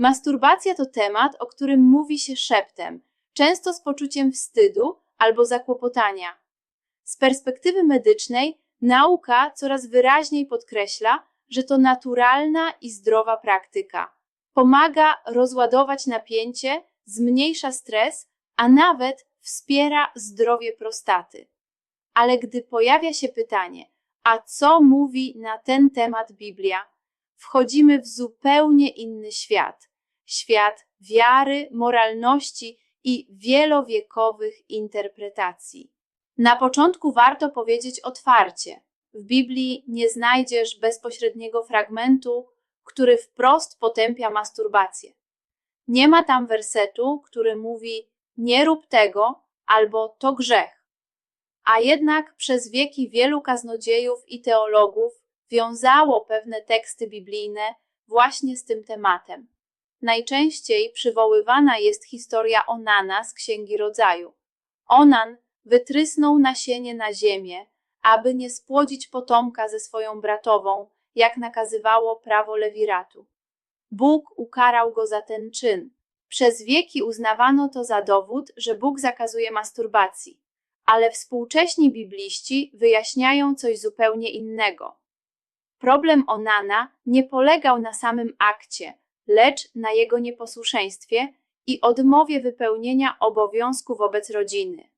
Masturbacja to temat, o którym mówi się szeptem, często z poczuciem wstydu albo zakłopotania. Z perspektywy medycznej, nauka coraz wyraźniej podkreśla, że to naturalna i zdrowa praktyka. Pomaga rozładować napięcie, zmniejsza stres, a nawet wspiera zdrowie prostaty. Ale gdy pojawia się pytanie, a co mówi na ten temat Biblia, wchodzimy w zupełnie inny świat świat wiary, moralności i wielowiekowych interpretacji. Na początku warto powiedzieć otwarcie: w Biblii nie znajdziesz bezpośredniego fragmentu, który wprost potępia masturbację. Nie ma tam wersetu, który mówi: Nie rób tego albo to grzech. A jednak przez wieki wielu kaznodziejów i teologów wiązało pewne teksty biblijne właśnie z tym tematem. Najczęściej przywoływana jest historia Onana z Księgi Rodzaju. Onan wytrysnął nasienie na ziemię, aby nie spłodzić potomka ze swoją bratową, jak nakazywało prawo Lewiratu. Bóg ukarał go za ten czyn. Przez wieki uznawano to za dowód, że Bóg zakazuje masturbacji, ale współcześni bibliści wyjaśniają coś zupełnie innego. Problem Onana nie polegał na samym akcie, lecz na jego nieposłuszeństwie i odmowie wypełnienia obowiązku wobec rodziny.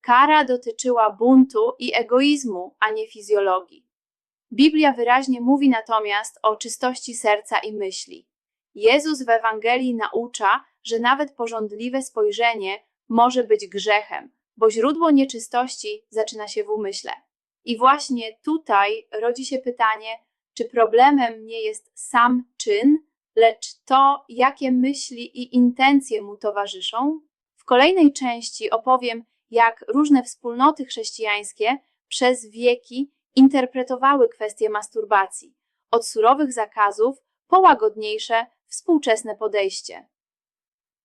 Kara dotyczyła buntu i egoizmu, a nie fizjologii. Biblia wyraźnie mówi natomiast o czystości serca i myśli. Jezus w Ewangelii naucza, że nawet porządliwe spojrzenie może być grzechem, bo źródło nieczystości zaczyna się w umyśle. I właśnie tutaj rodzi się pytanie, czy problemem nie jest sam czyn, lecz to, jakie myśli i intencje mu towarzyszą? W kolejnej części opowiem, jak różne wspólnoty chrześcijańskie przez wieki interpretowały kwestię masturbacji, od surowych zakazów po łagodniejsze, współczesne podejście.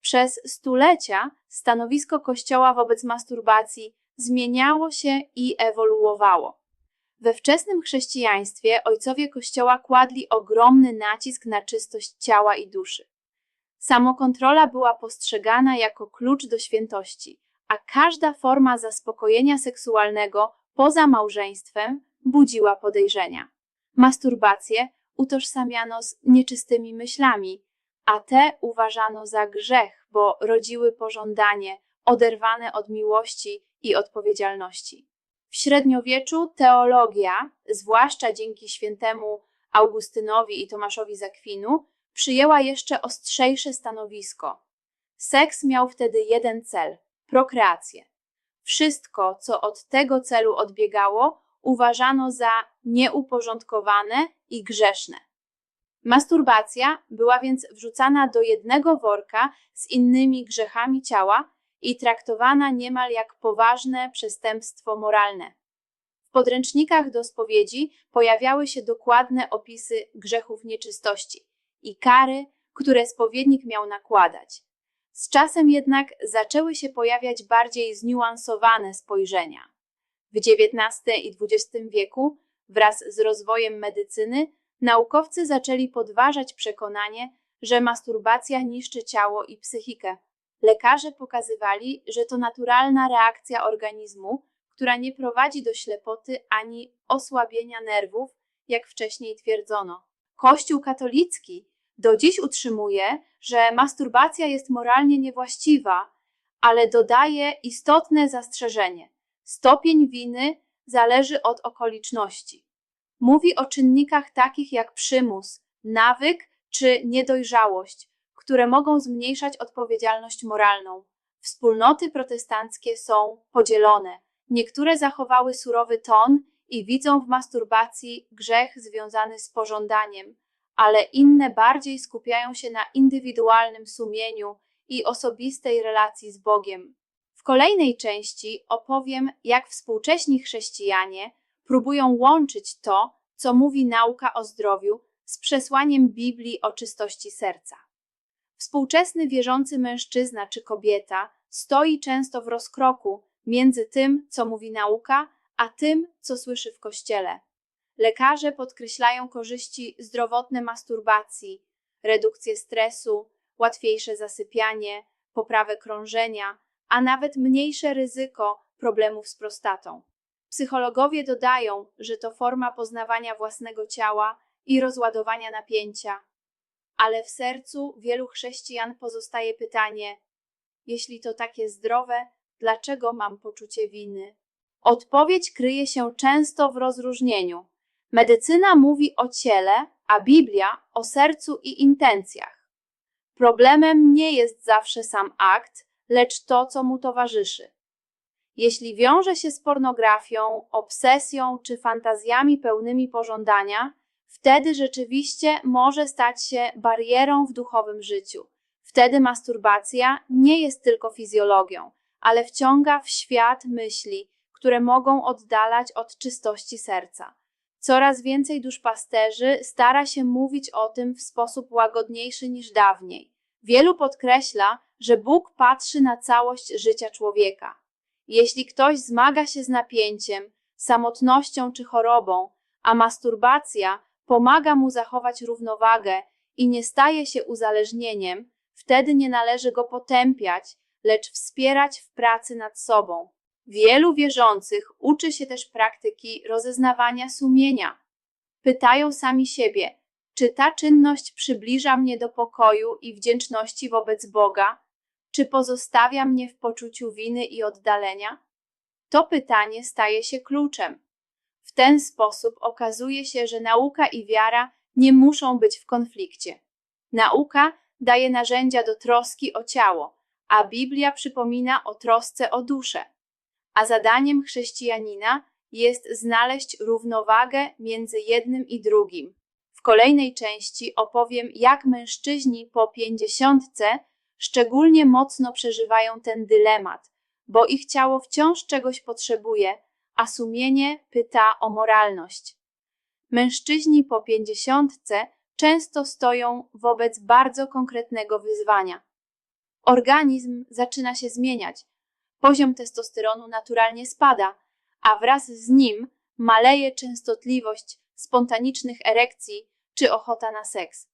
Przez stulecia stanowisko Kościoła wobec masturbacji zmieniało się i ewoluowało. We wczesnym chrześcijaństwie ojcowie Kościoła kładli ogromny nacisk na czystość ciała i duszy. Samokontrola była postrzegana jako klucz do świętości, a każda forma zaspokojenia seksualnego poza małżeństwem budziła podejrzenia. Masturbację utożsamiano z nieczystymi myślami, a te uważano za grzech, bo rodziły pożądanie oderwane od miłości i odpowiedzialności. W średniowieczu teologia, zwłaszcza dzięki świętemu Augustynowi i Tomaszowi Zakwinu, przyjęła jeszcze ostrzejsze stanowisko. Seks miał wtedy jeden cel prokreację. Wszystko, co od tego celu odbiegało, uważano za nieuporządkowane i grzeszne. Masturbacja była więc wrzucana do jednego worka z innymi grzechami ciała i traktowana niemal jak poważne przestępstwo moralne. W podręcznikach do spowiedzi pojawiały się dokładne opisy grzechów nieczystości i kary, które spowiednik miał nakładać. Z czasem jednak zaczęły się pojawiać bardziej zniuansowane spojrzenia. W XIX i XX wieku, wraz z rozwojem medycyny, naukowcy zaczęli podważać przekonanie, że masturbacja niszczy ciało i psychikę. Lekarze pokazywali, że to naturalna reakcja organizmu, która nie prowadzi do ślepoty ani osłabienia nerwów, jak wcześniej twierdzono. Kościół katolicki do dziś utrzymuje, że masturbacja jest moralnie niewłaściwa, ale dodaje istotne zastrzeżenie. Stopień winy zależy od okoliczności. Mówi o czynnikach takich jak przymus, nawyk czy niedojrzałość, które mogą zmniejszać odpowiedzialność moralną. Wspólnoty protestanckie są podzielone. Niektóre zachowały surowy ton i widzą w masturbacji grzech związany z pożądaniem, ale inne bardziej skupiają się na indywidualnym sumieniu i osobistej relacji z Bogiem. W kolejnej części opowiem, jak współcześni chrześcijanie próbują łączyć to, co mówi nauka o zdrowiu, z przesłaniem Biblii o czystości serca. Współczesny wierzący mężczyzna czy kobieta stoi często w rozkroku między tym, co mówi nauka, a tym, co słyszy w kościele. Lekarze podkreślają korzyści zdrowotne masturbacji, redukcję stresu, łatwiejsze zasypianie, poprawę krążenia, a nawet mniejsze ryzyko problemów z prostatą. Psychologowie dodają, że to forma poznawania własnego ciała i rozładowania napięcia. Ale w sercu wielu chrześcijan pozostaje pytanie: jeśli to takie zdrowe, dlaczego mam poczucie winy? Odpowiedź kryje się często w rozróżnieniu. Medycyna mówi o ciele, a Biblia o sercu i intencjach. Problemem nie jest zawsze sam akt, lecz to, co mu towarzyszy. Jeśli wiąże się z pornografią, obsesją czy fantazjami pełnymi pożądania, wtedy rzeczywiście może stać się barierą w duchowym życiu. Wtedy masturbacja nie jest tylko fizjologią, ale wciąga w świat myśli, które mogą oddalać od czystości serca. Coraz więcej duszpasterzy stara się mówić o tym w sposób łagodniejszy niż dawniej. Wielu podkreśla, że Bóg patrzy na całość życia człowieka. Jeśli ktoś zmaga się z napięciem, samotnością czy chorobą, a masturbacja pomaga mu zachować równowagę i nie staje się uzależnieniem, wtedy nie należy go potępiać, lecz wspierać w pracy nad sobą. Wielu wierzących uczy się też praktyki rozeznawania sumienia. Pytają sami siebie, czy ta czynność przybliża mnie do pokoju i wdzięczności wobec Boga, czy pozostawia mnie w poczuciu winy i oddalenia? To pytanie staje się kluczem. Ten sposób okazuje się, że nauka i wiara nie muszą być w konflikcie. Nauka daje narzędzia do troski o ciało, a Biblia przypomina o trosce o duszę. A zadaniem chrześcijanina jest znaleźć równowagę między jednym i drugim. W kolejnej części opowiem, jak mężczyźni po pięćdziesiątce szczególnie mocno przeżywają ten dylemat, bo ich ciało wciąż czegoś potrzebuje, a sumienie pyta o moralność. Mężczyźni po pięćdziesiątce często stoją wobec bardzo konkretnego wyzwania. Organizm zaczyna się zmieniać, poziom testosteronu naturalnie spada, a wraz z nim maleje częstotliwość spontanicznych erekcji czy ochota na seks.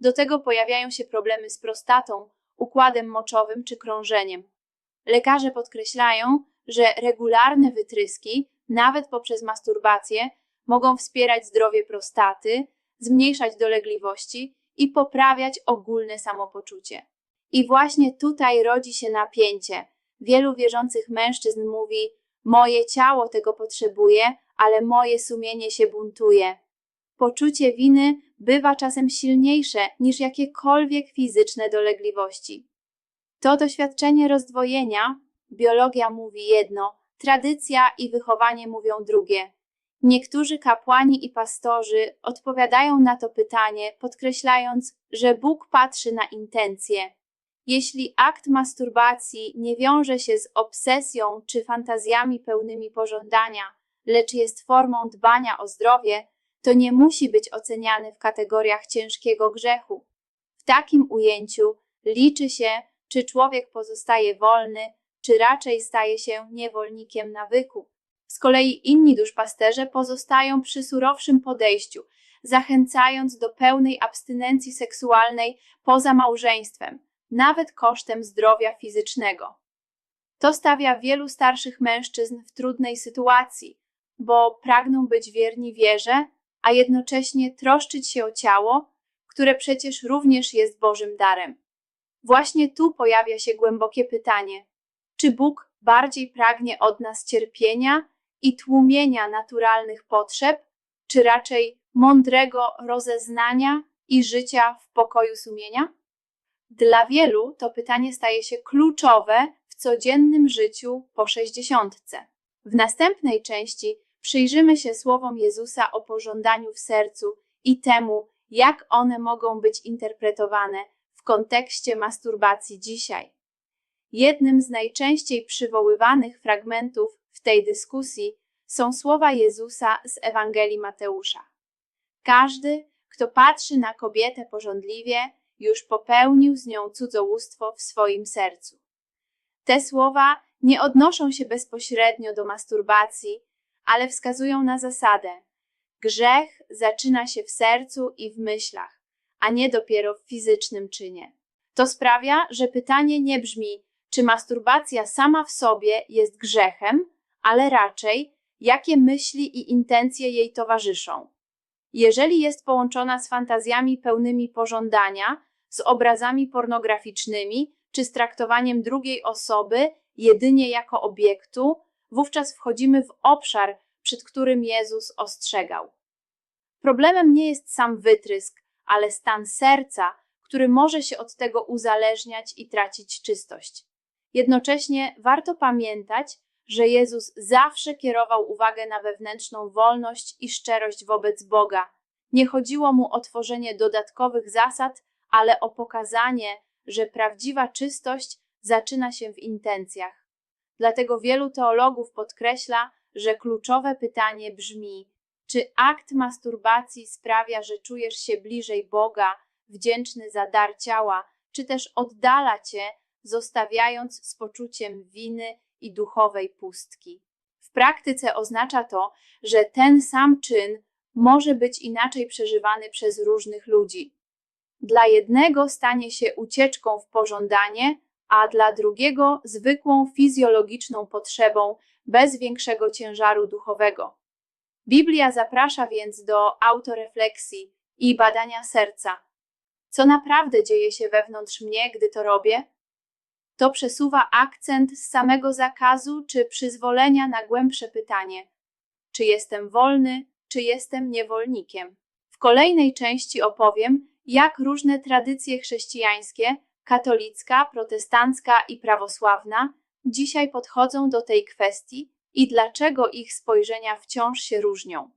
Do tego pojawiają się problemy z prostatą, układem moczowym czy krążeniem. Lekarze podkreślają, że regularne wytryski, nawet poprzez masturbację, mogą wspierać zdrowie prostaty, zmniejszać dolegliwości i poprawiać ogólne samopoczucie. I właśnie tutaj rodzi się napięcie. Wielu wierzących mężczyzn mówi: Moje ciało tego potrzebuje, ale moje sumienie się buntuje. Poczucie winy bywa czasem silniejsze niż jakiekolwiek fizyczne dolegliwości. To doświadczenie rozdwojenia, biologia mówi jedno, tradycja i wychowanie mówią drugie. Niektórzy kapłani i pastorzy odpowiadają na to pytanie, podkreślając, że Bóg patrzy na intencje. Jeśli akt masturbacji nie wiąże się z obsesją czy fantazjami pełnymi pożądania, lecz jest formą dbania o zdrowie, to nie musi być oceniany w kategoriach ciężkiego grzechu. W takim ujęciu liczy się, czy człowiek pozostaje wolny, czy raczej staje się niewolnikiem nawyku. Z kolei inni duszpasterze pozostają przy surowszym podejściu, zachęcając do pełnej abstynencji seksualnej poza małżeństwem, nawet kosztem zdrowia fizycznego. To stawia wielu starszych mężczyzn w trudnej sytuacji, bo pragną być wierni wierze, a jednocześnie troszczyć się o ciało, które przecież również jest Bożym darem. Właśnie tu pojawia się głębokie pytanie: czy Bóg bardziej pragnie od nas cierpienia i tłumienia naturalnych potrzeb, czy raczej mądrego rozeznania i życia w pokoju sumienia? Dla wielu to pytanie staje się kluczowe w codziennym życiu po sześćdziesiątce. W następnej części przyjrzymy się słowom Jezusa o pożądaniu w sercu i temu, jak one mogą być interpretowane w kontekście masturbacji dzisiaj. Jednym z najczęściej przywoływanych fragmentów w tej dyskusji są słowa Jezusa z Ewangelii Mateusza. Każdy, kto patrzy na kobietę pożądliwie, już popełnił z nią cudzołóstwo w swoim sercu. Te słowa nie odnoszą się bezpośrednio do masturbacji, ale wskazują na zasadę: grzech zaczyna się w sercu i w myślach, a nie dopiero w fizycznym czynie. To sprawia, że pytanie nie brzmi, czy masturbacja sama w sobie jest grzechem, ale raczej, jakie myśli i intencje jej towarzyszą. Jeżeli jest połączona z fantazjami pełnymi pożądania, z obrazami pornograficznymi czy z traktowaniem drugiej osoby jedynie jako obiektu, wówczas wchodzimy w obszar, przed którym Jezus ostrzegał. Problemem nie jest sam wytrysk, ale stan serca, który może się od tego uzależniać i tracić czystość. Jednocześnie warto pamiętać, że Jezus zawsze kierował uwagę na wewnętrzną wolność i szczerość wobec Boga. Nie chodziło mu o tworzenie dodatkowych zasad, ale o pokazanie, że prawdziwa czystość zaczyna się w intencjach. Dlatego wielu teologów podkreśla, że kluczowe pytanie brzmi: czy akt masturbacji sprawia, że czujesz się bliżej Boga, wdzięczny za dar ciała, czy też oddala cię, zostawiając z poczuciem winy i duchowej pustki? W praktyce oznacza to, że ten sam czyn może być inaczej przeżywany przez różnych ludzi. Dla jednego stanie się ucieczką w pożądanie, a dla drugiego zwykłą fizjologiczną potrzebą bez większego ciężaru duchowego. Biblia zaprasza więc do autorefleksji i badania serca. Co naprawdę dzieje się wewnątrz mnie, gdy to robię? To przesuwa akcent z samego zakazu czy przyzwolenia na głębsze pytanie: czy jestem wolny, czy jestem niewolnikiem? W kolejnej części opowiem, jak różne tradycje chrześcijańskie katolicka, protestancka i prawosławna dzisiaj podchodzą do tej kwestii i dlaczego ich spojrzenia wciąż się różnią.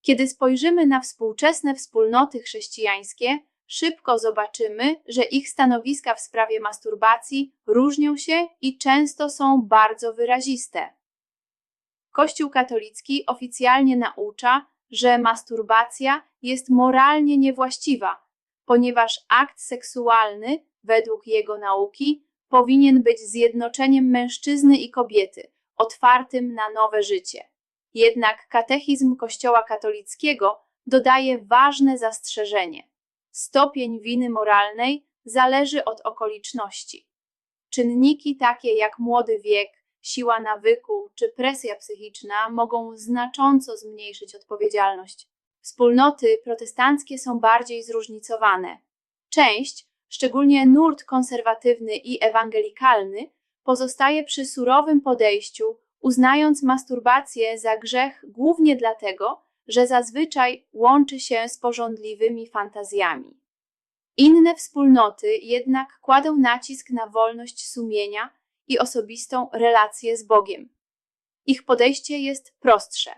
Kiedy spojrzymy na współczesne wspólnoty chrześcijańskie, szybko zobaczymy, że ich stanowiska w sprawie masturbacji różnią się i często są bardzo wyraziste. Kościół katolicki oficjalnie naucza, że masturbacja jest moralnie niewłaściwa, ponieważ akt seksualny, według jego nauki, powinien być zjednoczeniem mężczyzny i kobiety, otwartym na nowe życie. Jednak katechizm Kościoła katolickiego dodaje ważne zastrzeżenie. Stopień winy moralnej zależy od okoliczności. Czynniki takie jak młody wiek, siła nawyku czy presja psychiczna mogą znacząco zmniejszyć odpowiedzialność. Wspólnoty protestanckie są bardziej zróżnicowane. Część, szczególnie nurt konserwatywny i ewangelikalny, pozostaje przy surowym podejściu, uznając masturbację za grzech głównie dlatego, że zazwyczaj łączy się z porządliwymi fantazjami. Inne wspólnoty jednak kładą nacisk na wolność sumienia i osobistą relację z Bogiem. Ich podejście jest prostsze.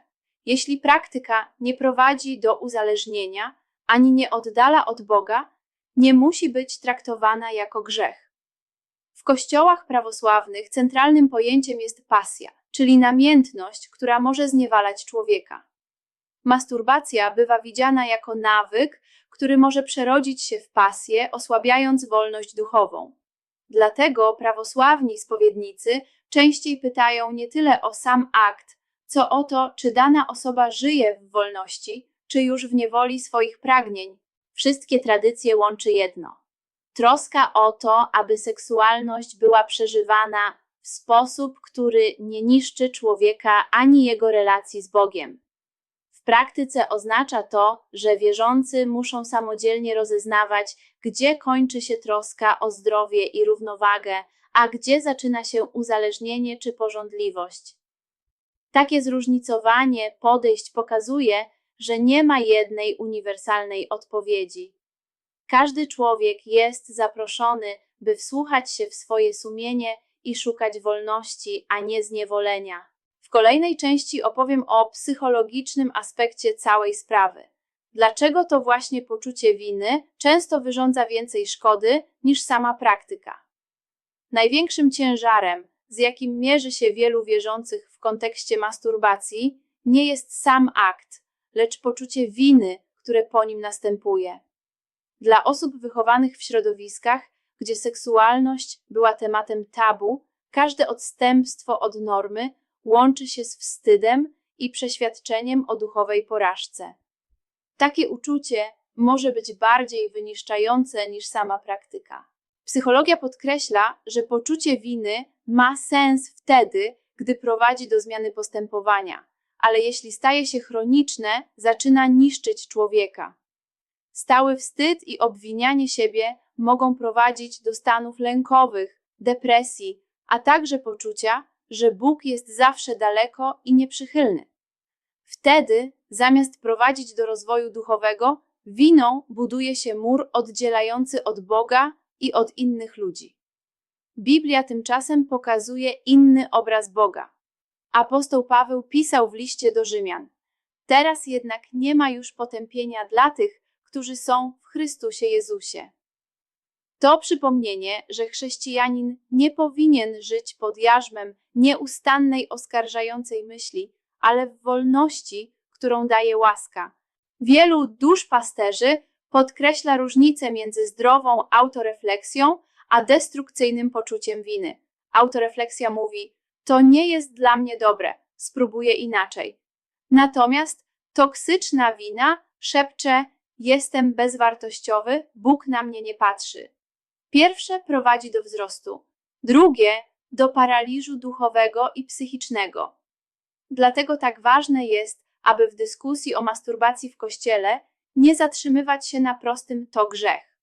Jeśli praktyka nie prowadzi do uzależnienia ani nie oddala od Boga, nie musi być traktowana jako grzech. W kościołach prawosławnych centralnym pojęciem jest pasja, czyli namiętność, która może zniewalać człowieka. Masturbacja bywa widziana jako nawyk, który może przerodzić się w pasję, osłabiając wolność duchową. Dlatego prawosławni spowiednicy częściej pytają nie tyle o sam akt, co o to, czy dana osoba żyje w wolności, czy już w niewoli swoich pragnień. Wszystkie tradycje łączy jedno: troska o to, aby seksualność była przeżywana w sposób, który nie niszczy człowieka ani jego relacji z Bogiem. Praktyce oznacza to, że wierzący muszą samodzielnie rozeznawać, gdzie kończy się troska o zdrowie i równowagę, a gdzie zaczyna się uzależnienie czy pożądliwość. Takie zróżnicowanie podejść pokazuje, że nie ma jednej uniwersalnej odpowiedzi. Każdy człowiek jest zaproszony, by wsłuchać się w swoje sumienie i szukać wolności, a nie zniewolenia. Kolejnej części opowiem o psychologicznym aspekcie całej sprawy. Dlaczego to właśnie poczucie winy często wyrządza więcej szkody niż sama praktyka? Największym ciężarem, z jakim mierzy się wielu wierzących w kontekście masturbacji, nie jest sam akt, lecz poczucie winy, które po nim następuje. Dla osób wychowanych w środowiskach, gdzie seksualność była tematem tabu, każde odstępstwo od normy łączy się z wstydem i przeświadczeniem o duchowej porażce. Takie uczucie może być bardziej wyniszczające niż sama praktyka. Psychologia podkreśla, że poczucie winy ma sens wtedy, gdy prowadzi do zmiany postępowania, ale jeśli staje się chroniczne, zaczyna niszczyć człowieka. Stały wstyd i obwinianie siebie mogą prowadzić do stanów lękowych, depresji, a także poczucia, że Bóg jest zawsze daleko i nieprzychylny. Wtedy, zamiast prowadzić do rozwoju duchowego, winą buduje się mur oddzielający od Boga i od innych ludzi. Biblia tymczasem pokazuje inny obraz Boga. Apostoł Paweł pisał w liście do Rzymian: Teraz jednak nie ma już potępienia dla tych, którzy są w Chrystusie Jezusie. To przypomnienie, że chrześcijanin nie powinien żyć pod jarzmem nieustannej oskarżającej myśli, ale w wolności, którą daje łaska. Wielu duszpasterzy podkreśla różnicę między zdrową autorefleksją a destrukcyjnym poczuciem winy. Autorefleksja mówi: To nie jest dla mnie dobre, spróbuję inaczej. Natomiast toksyczna wina szepcze: Jestem bezwartościowy, Bóg na mnie nie patrzy. Pierwsze prowadzi do wzrostu, drugie do paraliżu duchowego i psychicznego. Dlatego tak ważne jest, aby w dyskusji o masturbacji w kościele nie zatrzymywać się na prostym to grzech,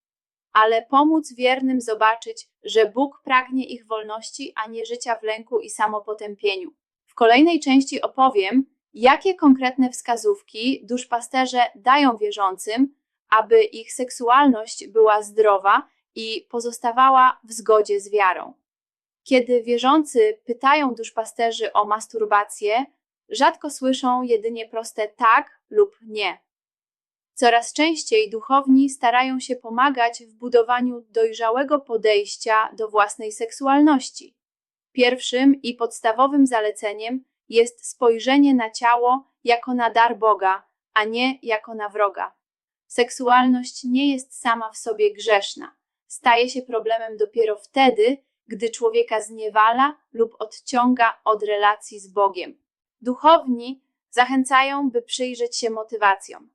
ale pomóc wiernym zobaczyć, że Bóg pragnie ich wolności, a nie życia w lęku i samopotępieniu. W kolejnej części opowiem, jakie konkretne wskazówki duszpasterze dają wierzącym, aby ich seksualność była zdrowa i pozostawała w zgodzie z wiarą. Kiedy wierzący pytają duszpasterzy o masturbację, rzadko słyszą jedynie proste tak lub nie. Coraz częściej duchowni starają się pomagać w budowaniu dojrzałego podejścia do własnej seksualności. Pierwszym i podstawowym zaleceniem jest spojrzenie na ciało jako na dar Boga, a nie jako na wroga. Seksualność nie jest sama w sobie grzeszna. Staje się problemem dopiero wtedy, gdy człowieka zniewala lub odciąga od relacji z Bogiem. Duchowni zachęcają, by przyjrzeć się motywacjom.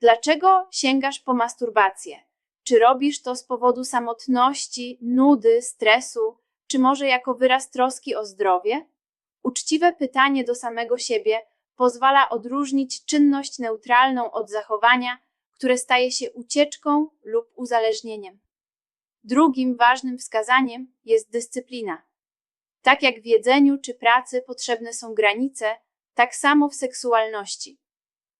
Dlaczego sięgasz po masturbację? Czy robisz to z powodu samotności, nudy, stresu, czy może jako wyraz troski o zdrowie? Uczciwe pytanie do samego siebie pozwala odróżnić czynność neutralną od zachowania, które staje się ucieczką lub uzależnieniem. Drugim ważnym wskazaniem jest dyscyplina. Tak jak w jedzeniu czy pracy potrzebne są granice, tak samo w seksualności.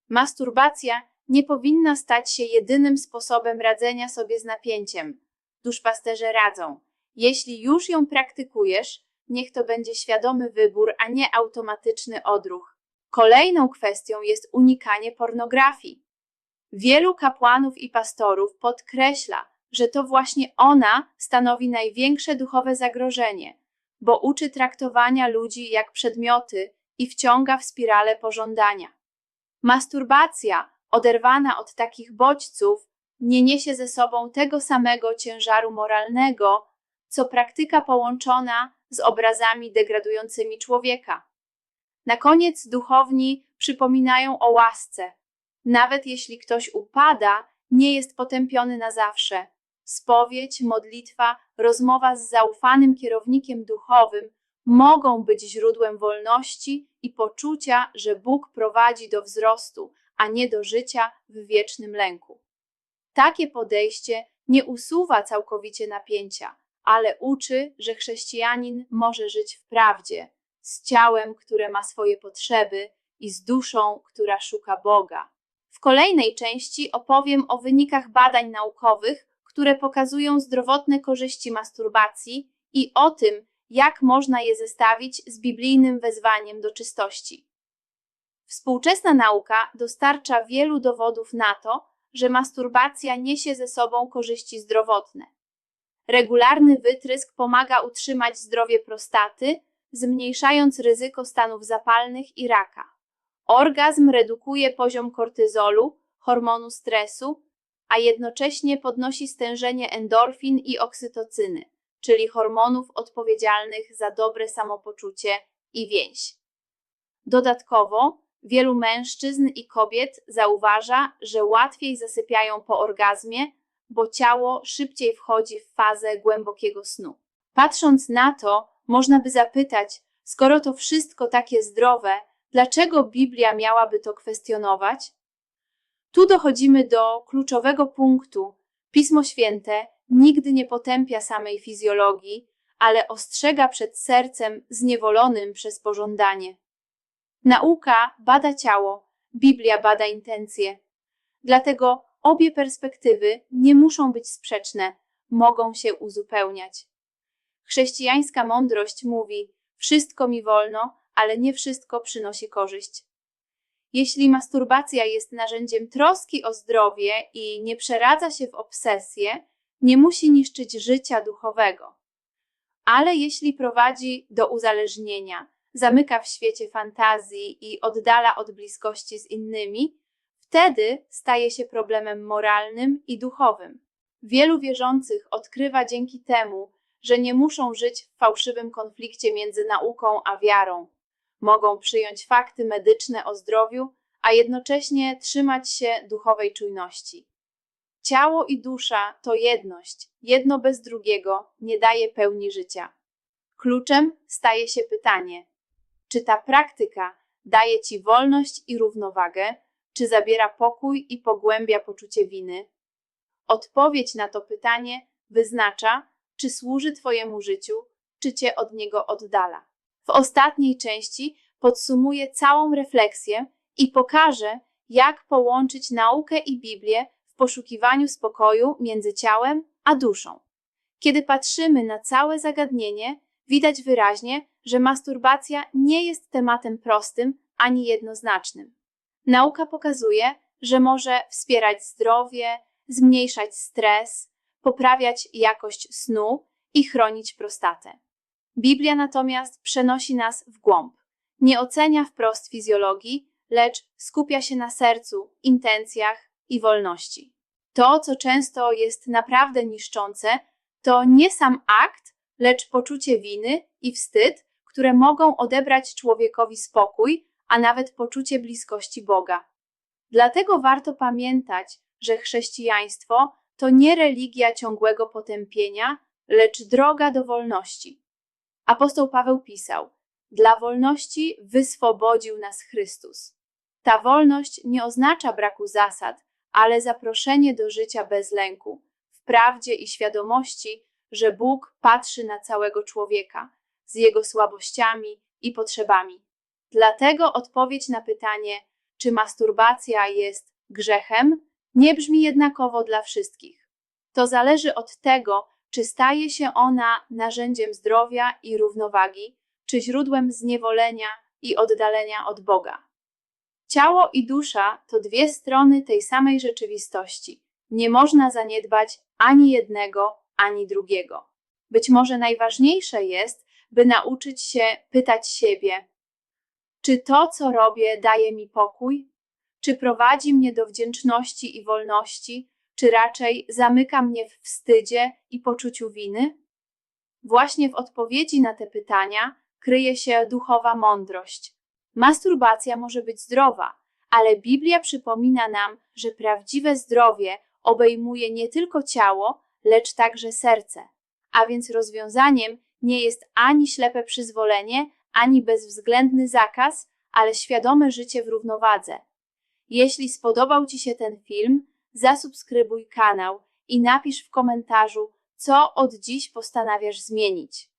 Masturbacja nie powinna stać się jedynym sposobem radzenia sobie z napięciem. Duszpasterze radzą. Jeśli już ją praktykujesz, niech to będzie świadomy wybór, a nie automatyczny odruch. Kolejną kwestią jest unikanie pornografii. Wielu kapłanów i pastorów podkreśla, że to właśnie ona stanowi największe duchowe zagrożenie, bo uczy traktowania ludzi jak przedmioty i wciąga w spirale pożądania. Masturbacja, oderwana od takich bodźców, nie niesie ze sobą tego samego ciężaru moralnego, co praktyka połączona z obrazami degradującymi człowieka. Na koniec duchowni przypominają o łasce. Nawet jeśli ktoś upada, nie jest potępiony na zawsze. Spowiedź, modlitwa, rozmowa z zaufanym kierownikiem duchowym mogą być źródłem wolności i poczucia, że Bóg prowadzi do wzrostu, a nie do życia w wiecznym lęku. Takie podejście nie usuwa całkowicie napięcia, ale uczy, że chrześcijanin może żyć w prawdzie, z ciałem, które ma swoje potrzeby i z duszą, która szuka Boga. W kolejnej części opowiem o wynikach badań naukowych, które pokazują zdrowotne korzyści masturbacji i o tym, jak można je zestawić z biblijnym wezwaniem do czystości. Współczesna nauka dostarcza wielu dowodów na to, że masturbacja niesie ze sobą korzyści zdrowotne. Regularny wytrysk pomaga utrzymać zdrowie prostaty, zmniejszając ryzyko stanów zapalnych i raka. Orgazm redukuje poziom kortyzolu, hormonu stresu, a jednocześnie podnosi stężenie endorfin i oksytocyny, czyli hormonów odpowiedzialnych za dobre samopoczucie i więź. Dodatkowo Wielu mężczyzn i kobiet zauważa, że łatwiej zasypiają po orgazmie, bo ciało szybciej wchodzi w fazę głębokiego snu. Patrząc na to, można by zapytać, skoro to wszystko takie zdrowe, dlaczego Biblia miałaby to kwestionować? Tu dochodzimy do kluczowego punktu. Pismo Święte nigdy nie potępia samej fizjologii, ale ostrzega przed sercem zniewolonym przez pożądanie. Nauka bada ciało, Biblia bada intencje. Dlatego obie perspektywy nie muszą być sprzeczne, mogą się uzupełniać. Chrześcijańska mądrość mówi: Wszystko mi wolno, ale nie wszystko przynosi korzyść. Jeśli masturbacja jest narzędziem troski o zdrowie i nie przeradza się w obsesję, nie musi niszczyć życia duchowego. Ale jeśli prowadzi do uzależnienia, zamyka w świecie fantazji i oddala od bliskości z innymi, wtedy staje się problemem moralnym i duchowym. Wielu wierzących odkrywa dzięki temu, że nie muszą żyć w fałszywym konflikcie między nauką a wiarą. Mogą przyjąć fakty medyczne o zdrowiu, a jednocześnie trzymać się duchowej czujności. Ciało i dusza to jedność, jedno bez drugiego nie daje pełni życia. Kluczem staje się pytanie: czy ta praktyka daje ci wolność i równowagę, czy zabiera pokój i pogłębia poczucie winy? Odpowiedź na to pytanie wyznacza, czy służy Twojemu życiu, czy Cię od niego oddala. W ostatniej części podsumuję całą refleksję i pokażę, jak połączyć naukę i Biblię w poszukiwaniu spokoju między ciałem a duszą. Kiedy patrzymy na całe zagadnienie, widać wyraźnie, że masturbacja nie jest tematem prostym ani jednoznacznym. Nauka pokazuje, że może wspierać zdrowie, zmniejszać stres, poprawiać jakość snu i chronić prostatę. Biblia natomiast przenosi nas w głąb. Nie ocenia wprost fizjologii, lecz skupia się na sercu, intencjach i wolności. To, co często jest naprawdę niszczące, to nie sam akt, lecz poczucie winy i wstyd, które mogą odebrać człowiekowi spokój, a nawet poczucie bliskości Boga. Dlatego warto pamiętać, że chrześcijaństwo to nie religia ciągłego potępienia, lecz droga do wolności. Apostoł Paweł pisał: Dla wolności wyswobodził nas Chrystus. Ta wolność nie oznacza braku zasad, ale zaproszenie do życia bez lęku, w prawdzie i świadomości, że Bóg patrzy na całego człowieka, z jego słabościami i potrzebami. Dlatego odpowiedź na pytanie, czy masturbacja jest grzechem, nie brzmi jednakowo dla wszystkich. To zależy od tego, czy staje się ona narzędziem zdrowia i równowagi, czy źródłem zniewolenia i oddalenia od Boga. Ciało i dusza to dwie strony tej samej rzeczywistości. Nie można zaniedbać ani jednego, ani drugiego. Być może najważniejsze jest, by nauczyć się pytać siebie: czy to, co robię, daje mi pokój? Czy prowadzi mnie do wdzięczności i wolności, czy raczej zamyka mnie w wstydzie i poczuciu winy? Właśnie w odpowiedzi na te pytania kryje się duchowa mądrość. Masturbacja może być zdrowa, ale Biblia przypomina nam, że prawdziwe zdrowie obejmuje nie tylko ciało, lecz także serce. A więc rozwiązaniem nie jest ani ślepe przyzwolenie, ani bezwzględny zakaz, ale świadome życie w równowadze. Jeśli spodobał Ci się ten film, zasubskrybuj kanał i napisz w komentarzu, co od dziś postanawiasz zmienić.